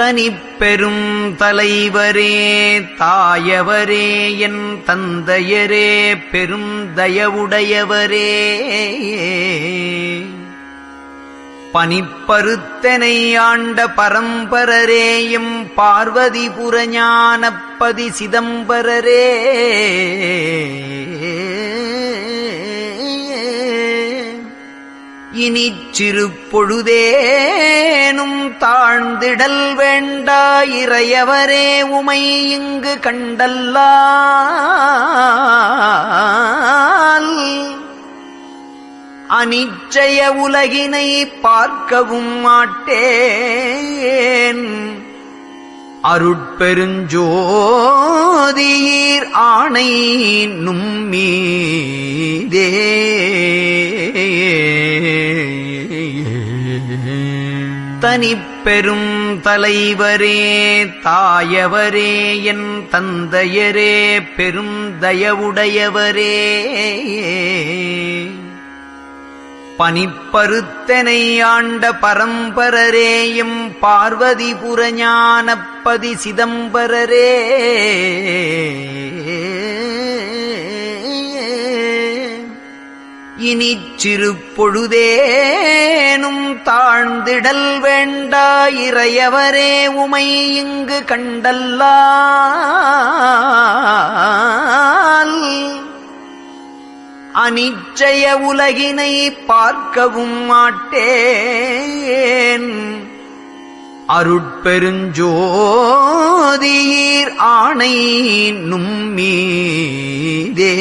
தனிப்பெரும் தலைவரே தாயவரே என் தந்தையரே பெரும் தயவுடையவரே. பனிப்பருத்தனை ஆண்ட பரம்பரரேயும் பார்வதிபுர ஞானப்பதி சிதம்பரரே. இனிச் சிறு எனும் தாழ்ந்திடல் வேண்டா இறையவரே உமை இங்கு கண்டல்லால். அனிச்சய உலகினை பார்க்கவும் மாட்டேன். அருட்பெருஞ்சோதியீர் ஆணை நும்மீதே தனிப்பெரும் தலைவரே தாயவரே என் தந்தையரே பெரும் தயவுடையவரே. பனிப்பருத்தனை ஆண்ட பரம்பரரேயும் பார்வதி புறஞானப்பதி சிதம்பரரே. இனி சிறு பொழுதேனும் தாழ்ந்திடல் வேண்டா இறையவரே உமை இங்கு கண்டல்லால். அனிச்சய உலகினை பார்க்கவும் மாட்டேன். அருட்பெருஞ்சோதியீர் ஆணை நும்மீதே